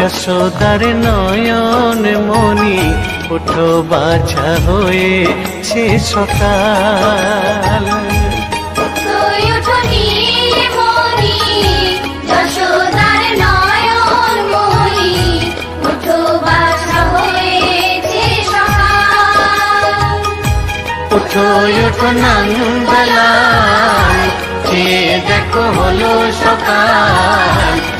যশোদার নয়ন মণি ওঠো বাছা হয়েছে সকাল। ওঠো ওঠো দেখো হলো সকাল।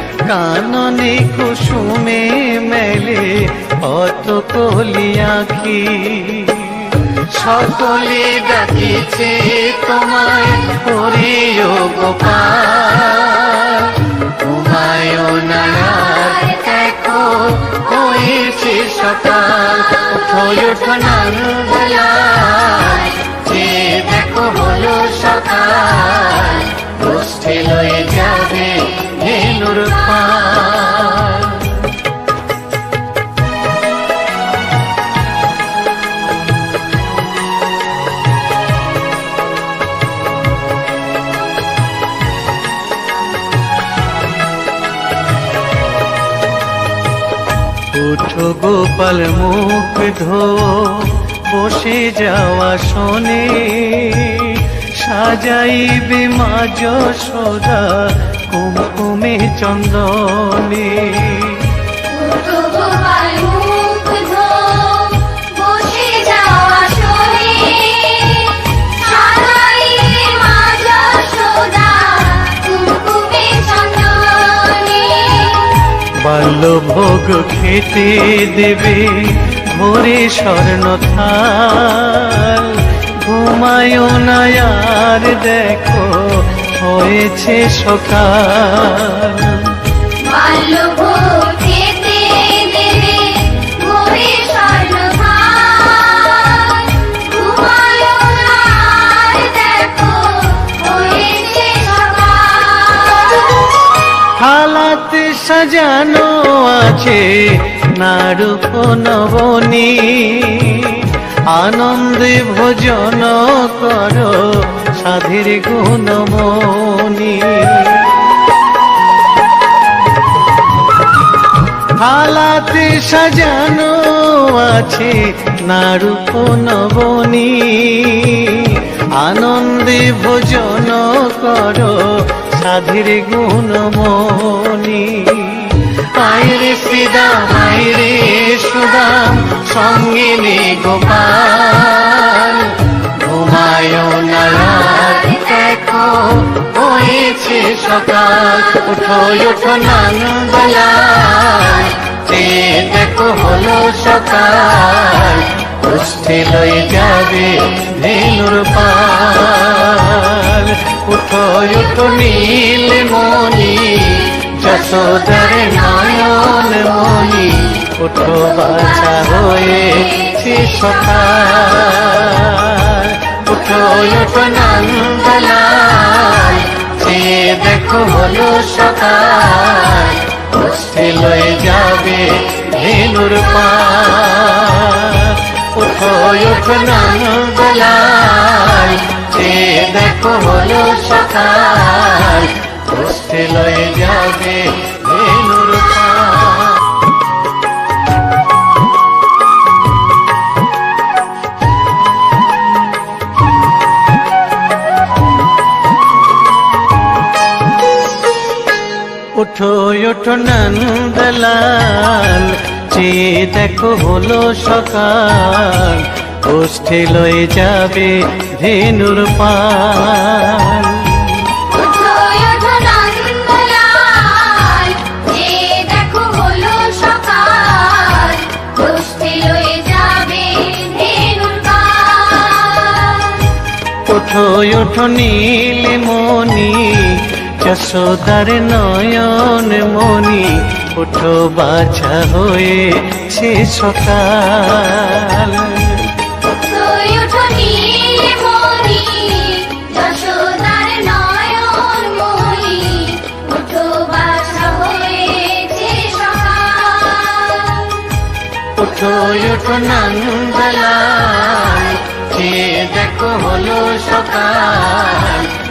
কাননে কুসুমে মেলে অত কলি আঁখি। সকলে ডাকিছে তোমায় করিও গোপাল। তোমায় নায়ার দেখো, হয়েছে সকাল। ওঠো ওঠো নন্দলাল উঠো গোপাল মুখ ধো বসে যাওয়া শোনে। সাজাইবে মা যশোদা কুমকুমে চন্দনে। বাল্যভোগ খেতে দেবে ভোরে স্বর্ণ থাল। ঘুমায় না আর দেখো হয়েছে সকাল। খেতে সাজানো আছে নারূপ নবনী আনন্দে ভোজন করো সাধের গুণমণি। থালাতে সাজানো আছে নারূপ নবনী আনন্দে ভোজন করো সাধের গুণমণি। আয়রে শ্রীদাম সুদাম, সঙ্গে নে গোপাল। ঘুমায় না রাত, দেখো, হয়েছে সকাল। উঠো উঠো নন্দলাল যে দেখো হলো সকাল কুষ্ঠে লয়ে যাবে ধেনুর পাল। উঠো উঠো, নীল মণি। যশোদার নয়ন মণি উঠো বাছা হয়েছে সকাল। উঠো উঠো নন্দলাল যে দেখো হলো সকাল কুষ্ঠে লয়ে যাবে ধেনুর পাল। উঠো উঠো নন্দলাল চেয়ে দেখো হলো সকাল, কষ্টে লয়ে যাবে দেখো হলো সকাল গোষ্ঠী লয়ে যাবে ধেনুর পাল। ওঠো ওঠো নীল মনি যশোদার নয়ন মনি ওঠো বাছা হয়ে সে সকাল। ওঠো দেখো হলো সকাল।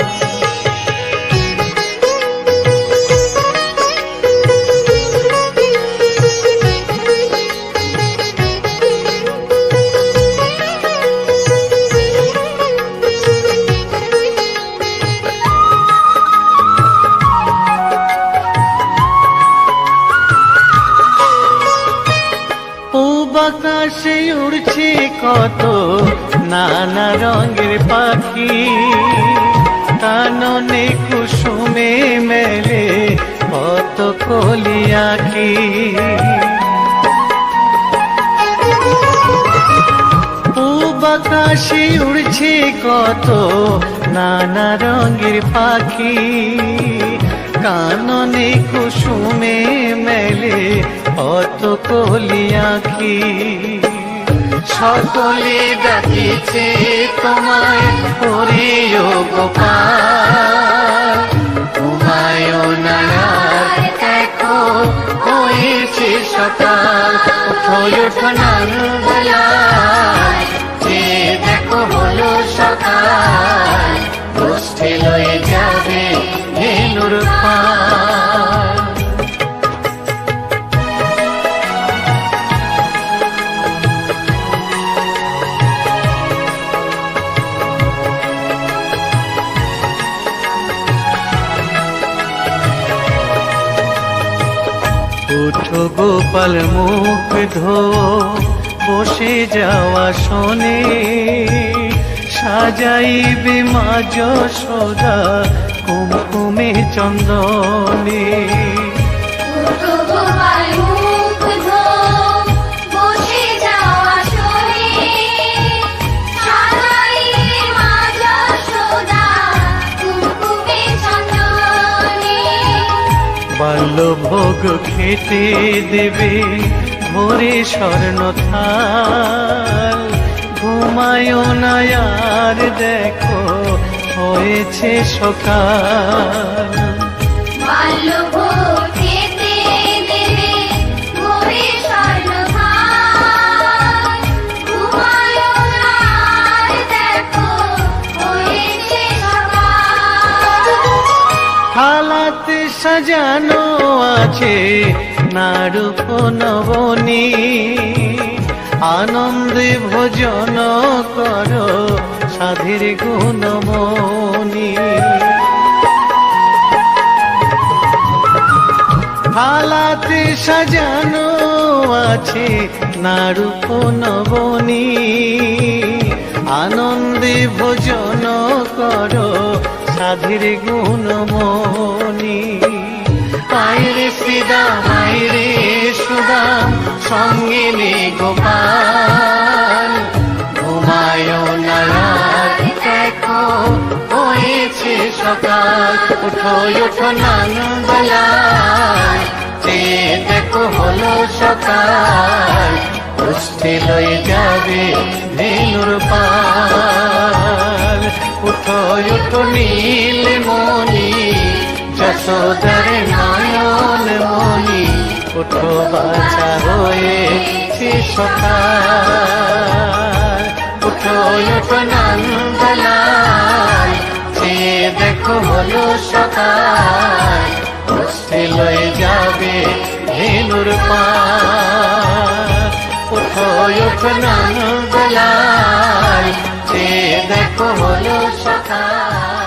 আকাশে উড়ছে কত নানা রঙের পাখি। কাননে কুসুমে মেলে কত কলিয়াকি আকাশে উড়ছে কত নানা রঙের পাখি। কাননে কুসুমে মেলে অত কলিয়াখি সকলে ডাকিছে তোমায় হরিও গোপাল। তোমায় নায়ার দেখো, হয়েছে সকাল। ওঠো ওঠো নন্দলাল গোপাল মুখ ধো বসে যাওয়া শোনে। সাজাইবে মাজ সদা কুমকুমে চন্দনে। বাল্য ভোগ খেতে দেবে ভোরে স্বর্ণ থাল। ঘুমায় নায়ার দেখো হয়েছে সকাল। বাল্যভোগ সাজানো আছে নারূপ নবনী। আনন্দে ভোজন করো সাধীর গুণমণি। হালাতে সাজানো আছে নারূপ নবনী। আনন্দে ভোজন করো সাধীর গুণমণি পায়রে সিদা মায়রে সুদাম সঙ্গে নে গোপাল ঘুমায় নায়ার দেখো, হয়েছে সকাল। উঠো উঠো নানবেলায় যে দেখো হলো সকাল। পুষ্টি লয়ে যাবে যশোদার নয়ন মনি উঠো বাছা হয়ে সকাল। উঠো উঠো নন্দলাল সে দেখো হলো সকাল। উঠে লয়ে যাবে ধেনুর পা উঠো উঠো নন্দলাল সে দেখো হলো সকাল।